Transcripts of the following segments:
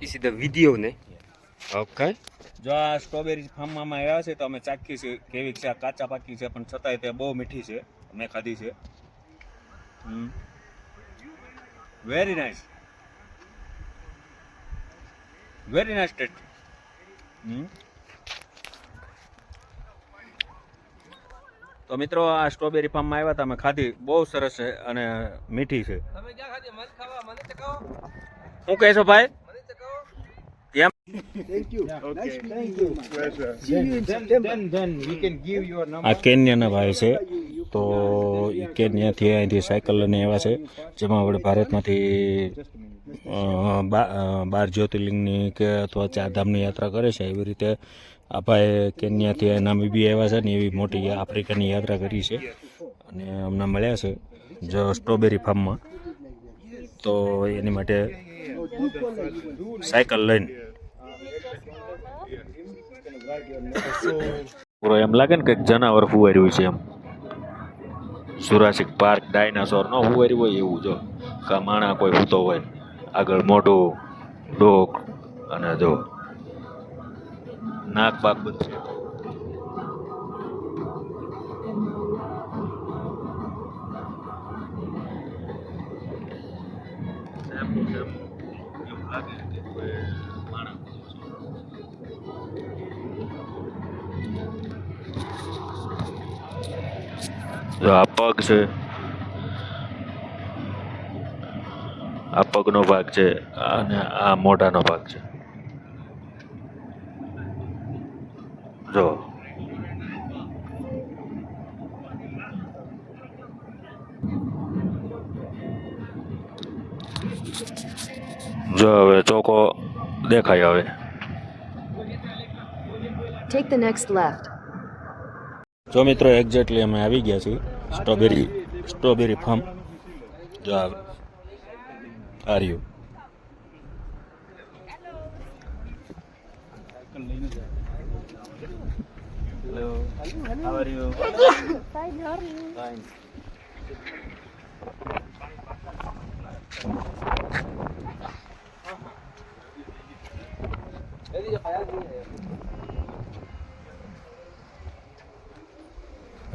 Is it the video okay Okay. જો આ strawberry ફાર્મમાં અમે આવ્યા છે તો અમે ચાખી છે કેવી છે આ કાચા પાકી છે પણ છતાંય તે બહુ મીઠી છે મેં ખાધી છે. Very nice very nice taste તો મિત્રો આ સ્ટ્રોબેરી ફાર્મમાં આવ્યા હતા અમે ખાધી. બહુ સરસ છે અને મીઠી છે. તમે ક્યાં ખાધી? મને ખાવા મને ચકાવો શું કહેશો ભાઈ? આ કેન્યાના ભાઈ છે. તો એ કેન્યાથી અહીંથી સાયકલ લઈને આવ્યા છે. જેમાં આપણે ભારતમાંથી બાર જ્યોતિર્લિંગની કે અથવા ચારધામની યાત્રા કરે છે. એવી રીતે આ ભાઈ કેન્યાથી નામીબી આવ્યા છે ને એવી મોટી આફ્રિકાની યાત્રા કરી છે. અને હમણાં મળ્યા છે જો સ્ટ્રોબેરી ફાર્મમાં. તો એની માટે સાયકલ લઈને. પૂરો એમ લાગે ને કંઈક જનાવર ફુવાર્યું છે એમ. સુરાસિક પાર્ક ડાયનાસોર નો ફુવાર્યું હોય એવું, જો. કા માણા કોઈ સૂતો હોય. આગળ મોઢું, ડોક અને જો. નાક બાક બધું પગ છે. આ પગનો ભાગ છે અને આ મોઢાનો ભાગ છે. જો. જો હવે ચોકો દેખાય હવે. The next left. જો મિત્રો એક્ઝેક્ટલી અમે આવી ગયા છીએ. સ્ટ્રોબેરી સ્ટ્રોબેરી ફાર્મ જો આ આર્યું Hello. How are you? Fine.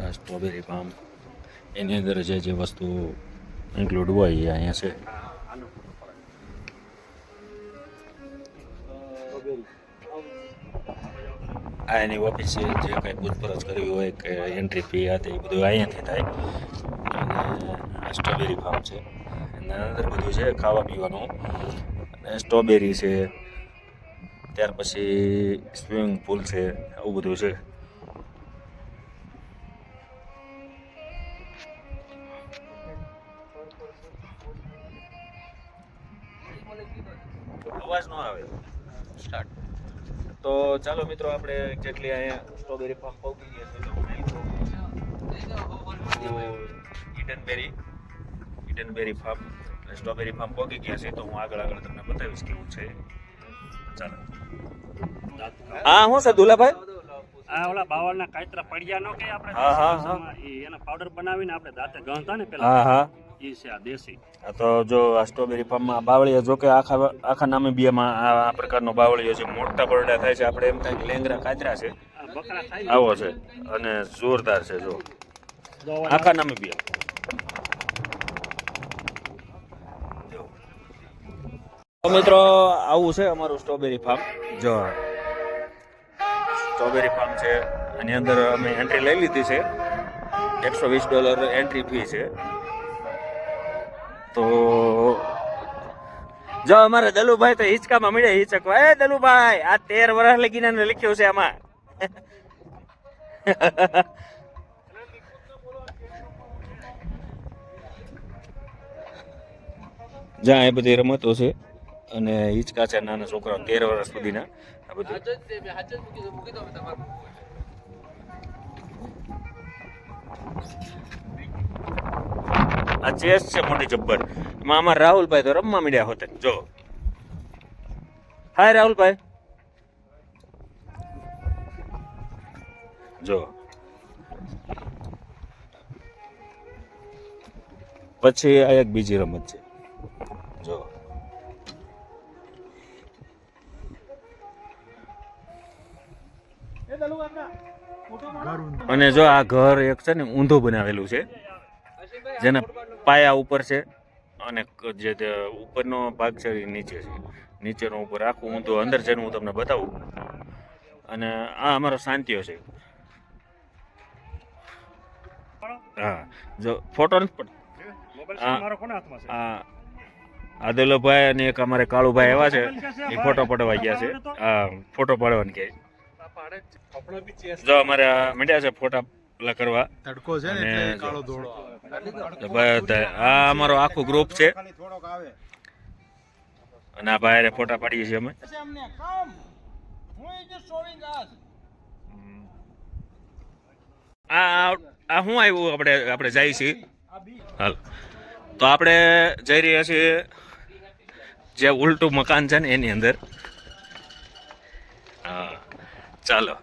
આ સ્ટ્રોબેરી ફાર્મ એની અંદર જે જે વસ્તુ ઇન્ક્લુડ હોય એ અહીંયા છે. આ એની ઓફિસ છે, જે કંઈ પૂછપરછ કરવી હોય કે એન્ટ્રી ફી હતી, એ બધું અહીંયાથી થાય. અને સ્ટ્રોબેરી ફાર્મ છે. એના અંદર બધું છે, ખાવા પીવાનું. અને સ્ટ્રોબેરી છે, ત્યાર પછી સ્વિમિંગ પુલ છે, આવું બધું છે. અવાજ ન આવે. સ્ટાર્ટ તો ચાલો મિત્રો આપણે જેટલી અહીંયા સ્ટ્રોબેરી ફાર્મ પહોંચી ગયા છે તો Edenberry Edenberry farm strawberry farm પહોંચી ગયા છે તો હું આગળ આગળ તમને બતાવીશ કેવું છે. ચાલો. હા હું છે દુલાભાઈ? આ ઓલા બાવળના કાયતરા પડ્યા નો કે આપણે? હા, હા, હા. એનો પાવડર બનાવીને આપણે દાંતે ગણતા ને પેલા? હા હા. છે આ દેશી. આ તો જો આ સ્ટ્રોબેરી ફાર્મમાં બાવળીઓ જો કે આખા આખા નામે બિયામાં આ પ્રકારનો બાવળીઓ છે. મોટા બરડા થાય છે. આપણે એમ થાય કે લેંગરા કાચરા છે. આવો છે. અને જોરદાર છે જો. આખા ઓલા આખા નામીબિયા તો મિત્રો આવું છે અમારું સ્ટ્રોબેરી ફાર્મ જો સ્ટ્રોબેરી ફાર્મ છે. એની અંદર અમે એન્ટ્રી લઈ લીધી છે. એકસો વીસ ડોલર એન્ટ્રી ફી છે. તો જો અમારે દલુભાઈ તો હિંચકામાં મળે, હિંચકવા. એ દલુભાઈ, આ તેર વર્ષ લગીને લખ્યું છે આમાં. જ્યાં એ બધી રમતો છે અને હિંચકા છે નાના છોકરાઓ તેર વર્ષ સુધીના. આ બધું. આ ચેસ છે મોટી જબ્બર. એમાં આમાં રાહુલભાઈ તો રમવા મીડ્યા હોતે. જો. હાય રાહુલભાઈ. જો. પછી આ એક બીજી રમત છે. જો. અને જો આ ઘર એક છે ને ઊંધું બનાવેલું છે. જેના પાયા ઉપર છે અને જે તે ઉપરનો ભાગ છે એ નીચે છે. નીચેનો ઉપર આખું હું તો અંદર જઈને હું તમને બતાવું. અને આ અમારો શાંતિઓ છે. હા જો ફોટો નથી હા મોબાઈલ આ- મારો કોના હાથમાં છે? આ આદલોભાઈ અને એક અમારે કાળુભાઈ એવા છે એ ફોટો પડવા ગયા છે. હા ફોટો પાડવાની કે. જો અમારે મીડિયા મંડ્યા છે ફોટા પેલા કરવા. તડકો છે ને અને કાળો ધોળો બધા આ અમારો આખું ગ્રુપ છે. અને આ ભાઈ ફોટા પાડીએ છીએ અમે. આ આ- શું આવ્યું? આપણે આપણે જઈએ છીએ. હાલ. તો આપણે જઈ રહ્યા છીએ જે ઉલટું મકાન છે ને એની અંદર. હા. ચાલો.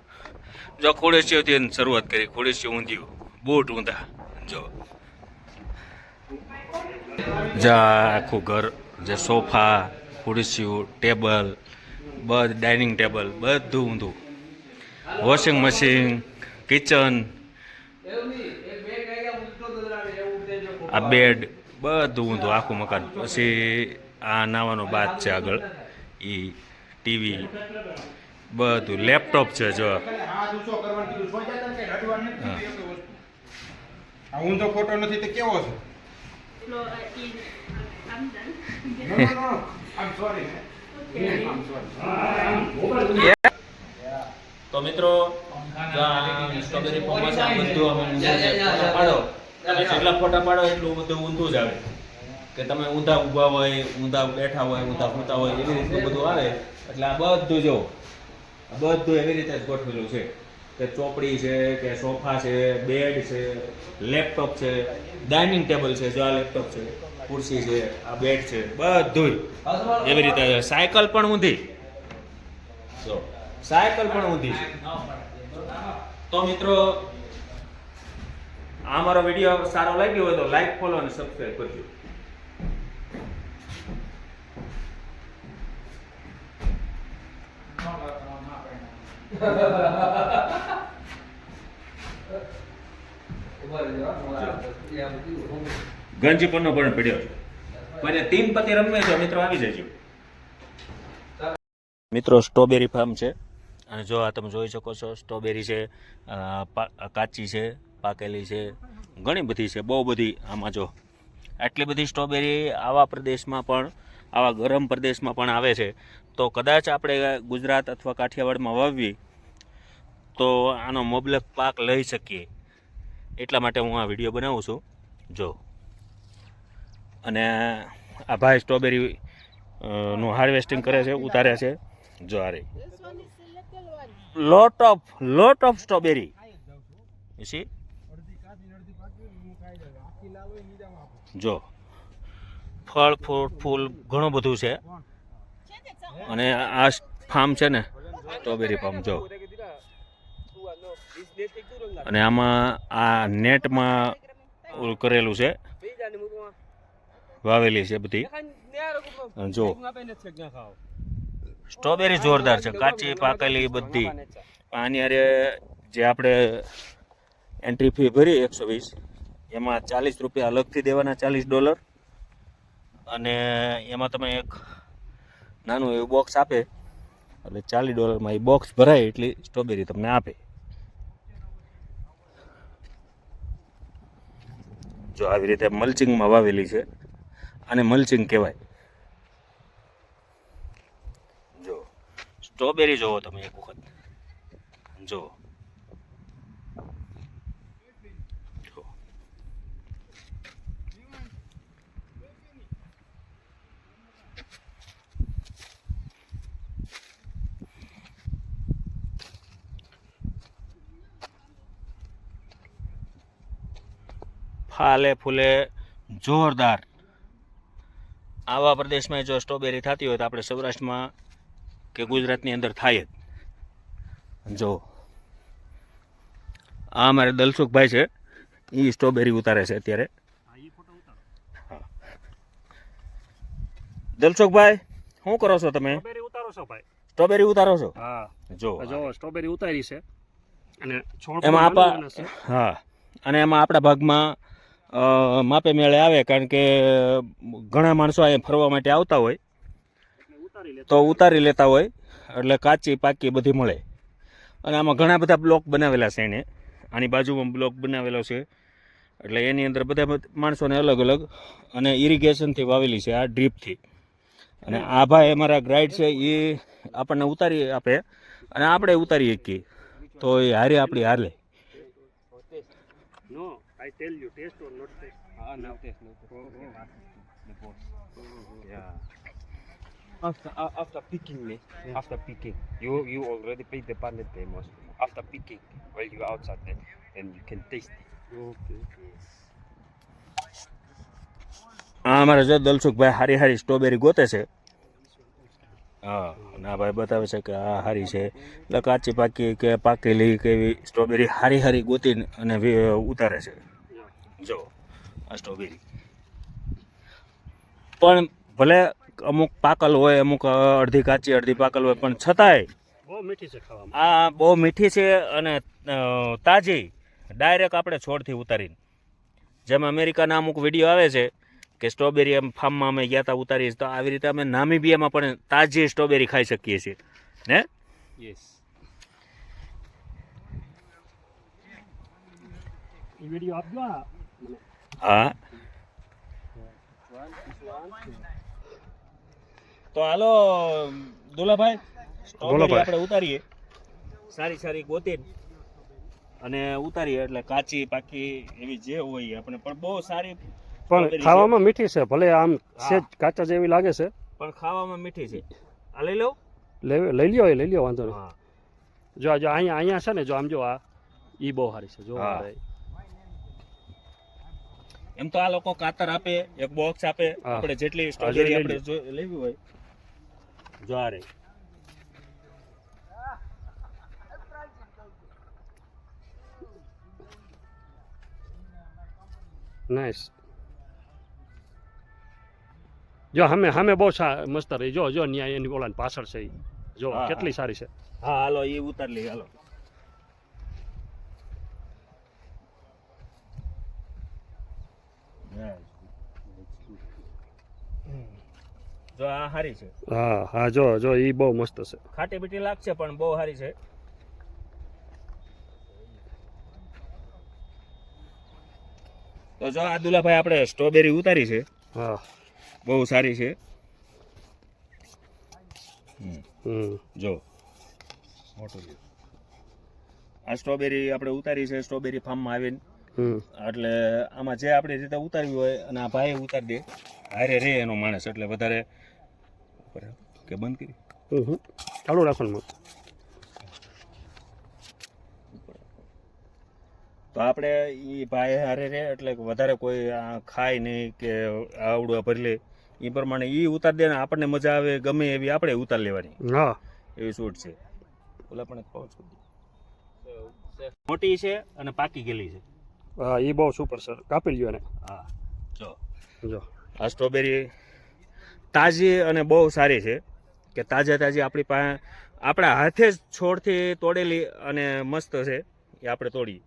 જો ખોડેસીઓથી શરૂઆત કરી. ખોડેસીઓ ઊંધ્યું. બૂટ ઊંધા. જો. જા આખું ઘર જે સોફા ખુરશીઓ ટેબલ બધ ડાઇનિંગ ટેબલ બધું ઊંધું. વોશિંગ મશીન કિચન આ બેડ બધું ઊંધું આખું મકાન. પછી આ નાવાનો બાદ છે આગળ એ ટીવી બધું. લેપટોપ છે જો. આ ઊંધો ફોટો નથી તે કેવો છે? તો મિત્રો સ્ટ્રોબેરી પમ્પમાં આ બધું અમે ઊંધું છે. ફોટા પાડો. તમે જેટલા ફોટા પાડો એટલું બધું ઊંધું જ આવે. કે તમે ઊંધા ઊભા હોય ઊંધા બેઠા હોય ઊંધા ફૂતા હોય એવી રીતનું બધું આવે. એટલે આ બધું જો બધું એવી રીતે જ ગોઠવેલું છે. કે ચોપડી છે કે સોફા છે બેડ છે લેપટોપ છે ડાઇનિંગ ટેબલ છે જો આ લેપટોપ છે ખુરશી છે આ બેડ છે બધું એવી રીતે સાયકલ પણ ઊંધી. જો સાયકલ પણ ઊંધી છે. તો મિત્રો આ મારો વીડિયો સારો લાગ્યો હોય તો લાઈક ફોલો અને સબસ્ક્રાઈબ કરજો. ગંજી પરનો પણ પડ્યો છે. તીન પતિ રમે છે, મિત્રો આવી જજો. મિત્રો, સ્ટ્રોબેરી ફાર્મ છે. અને જો આ તમે જોઈ શકો છો, સ્ટ્રોબેરી છે કાચી છે, પાકેલી છે, ઘણી બધી છે, બહુ બધી આમાં જો. આટલી બધી સ્ટ્રોબેરી આવા પ્રદેશમાં પણ, આવા ગરમ પ્રદેશમાં પણ આવે છે. તો કદાચ આપણે ગુજરાત અથવા કાઠિયાવાડમાં વાવીએ તો આનો મબલક પાક લઈ શકીએ. એટલા માટે હું આ વીડિયો બનાવું છું. જો. અને આ ભાઈ સ્ટ્રોબેરી નું હાર્વેસ્ટિંગ કરે છે, ઉતારે છે. જો આ રહી lot of lot of strawberry C જો. ફળ, ફૂલ ફૂલ, ઘણું બધું છે. અને આ ફાર્મ છે ને સ્ટ્રોબેરી ફાર્મ જો. અને આમાં આ નેટમાં કરેલું છે. વાવેલી છે બધી. જો, સ્ટ્રોબેરી જોરદાર છે, કાચી, પાકેલી બધી. આની હારે જે આપણે એન્ટ્રી ફી ભરી એકસો વીસ, એમાં ચાલીસ રૂપિયા અલગથી દેવાના ચાલીસ ડોલર. અને એમાં તમે એક નાનું એવું બોક્સ આપે, એટલે ચાલીસ ડોલરમાં એ બોક્સ ભરાય એટલી સ્ટ્રોબેરી તમને આપે. જો આવી રીતે મલ્ચિંગમાં વાવેલી છે, આને મલ્ચિંગ કહેવાય જો, સ્ટ્રોબેરી જોવો તમે એક વખત જો. ફાલે ફૂલે જોરદાર. આવા પ્રદેશમાં જો સ્ટ્રોબેરી થતી હોય તો આપણે સૌરાષ્ટ્રમાં કે ગુજરાતની અંદર થાય જ. જો. આ અમારે દલસુખભાઈ છે. એ સ્ટ્રોબેરી ઉતારે છે અત્યારે. દલસુખભાઈ શું કરો છો તમે? ઉતારો છો ભાઈ. સ્ટ્રોબેરી ઉતારો છો? હા. જો. જો સ્ટ્રોબેરી ઉતારી છે. અને એમાં આપા. હા. અને એમાં આપણા ભાગમાં માપે મેળે આવે કારણ કે ઘણા માણસો અહીંયા ફરવા માટે આવતા હોય. તો ઉતારી લેતા હોય, એટલે કાચી, પાકી બધી મળે. અને આમાં ઘણા બધા બ્લોક બનાવેલા છે એને. આની બાજુમાં બ્લોક બનાવેલો છે. એટલે એની અંદર બધા માણસોને અલગ અલગ અને ઇરિગેશનથી વાવેલી છે આ ડ્રીપથી અને આ ભાઈ અમારા ગ્રાઇડ છે એ આપણને ઉતારી આપે. અને આપણે ઉતારી શકીએ. તો એ હારે આપણી હાલે. નો. આઈ tell you, taste or not taste? Ah, no taste, no test. The boss. Yeah. After uh, after picking me, yeah. after picking, you you already paid the panel demos. After picking, while you're outside, then then you can taste it. Okay. આ અમારા જો દલસુખભાઈ હારી હારી strawberry ગોતે છે હા ના ભાઈ બતાવે છે કે આ હારી છે એટલે કાચી પાકી કે પાકેલી કે એવી સ્ટ્રોબેરી હારી હારી ગોતીને અને ઉતારે છે જો આ સ્ટ્રોબેરી પણ ભલે અમુક પાકલ હોય અમુક અડધી કાચી અડધી પાકલ હોય પણ છતાંય બહુ મીઠી છે ખાવામાં. આ બહુ મીઠી છે અને તાજી. ડાયરેક્ટ આપણે છોડથી ઉતારીને. જેમ અમેરિકાના અમુક વીડિયો આવે છે કે સ્ટ્રોબેરી એમ ફાર્મમાં અમે ગયા હતા ઉતારીએ તો આવી રીતે અમે નામીબિયામાં પણ તાજી સ્ટ્રોબેરી ખાઈ શકીએ છીએ. ને? યસ વીડિયો આપજો હા. તો હાલો દુલાભાઈ આપણે ઉતારીએ. સારી સારી ગોતી અને ઉતારીએ એટલે કાચી પાકી એવી જે હોય આપણે. પણ બહુ સારી પણ ખાવામાં મીઠી છે ભલે આમ છે કાચા જેવી લાગે છે. પણ ખાવામાં મીઠી છે. આ લઈ લઉં લઈ લ્યો લઈ લ્યો વાંધો નહીં. હા. જો જો અહીંયા અહીંયા છે ને જો આમ જો આ ઈ બહુ સારી છે જો રહી. એમ તો આ લોકો કાતર આપે એક બોક્સ આપે આપણે જેટલી લઈ સ્ટ્રોબેરી આપણે જો- લેવી હોય. જો આ રે નાઈસ જો હમે હમે બહુ મસ્ત રહી. જો જો ન્યાય એની ઓલા પાછળ છે જો કેટલી સારી છે. હા હાલો એ ઉતાર લઈએ હાલો. જો આ સારી છે. હા હા જો જો ઈ બહુ મસ્ત છે. ખાટી મીઠી લાગશે પણ બહુ સારી છે. તો જો આ દુલાભાઈ આપણે સ્ટ્રોબેરી ઉતારી છે. હા. બહુ સારી છે. જો. જો આ સ્ટ્રોબેરી આપણે ઉતારી છે સ્ટ્રોબેરી ફાર્મમાં આવીને. એટલે આમાં જે આપણે રીતે ઉતારવી હોય અને આ ભાઈ ઉતારી દે હારે રે એનો માણસ એટલે વધારે કે બંધ કરી. ચાલુ રાખવાનું તો આપણે એ ભાઈ હારે રે એટલે વધારે કોઈ ખાય નહીં કે આવડું ભરી લે એ પ્રમાણે એ ઉતાર દે ને આપણને મજા આવે ગમે એવી આપણે ઉતાર લેવાની. હા. એવી છૂટ છે. ઓલા પણ મોટી છે અને પાકી ગયેલી છે. હા એ બહુ સુપર સર કાપી લ્યો એને. હા જો. જો. આ સ્ટ્રોબેરી તાજી અને બહુ સારી છે. કે તાજા તાજી આપણી પાસે આપણા હાથે જ છોડથી તોડેલી અને મસ્ત છે. એ આપણે તોડીએ.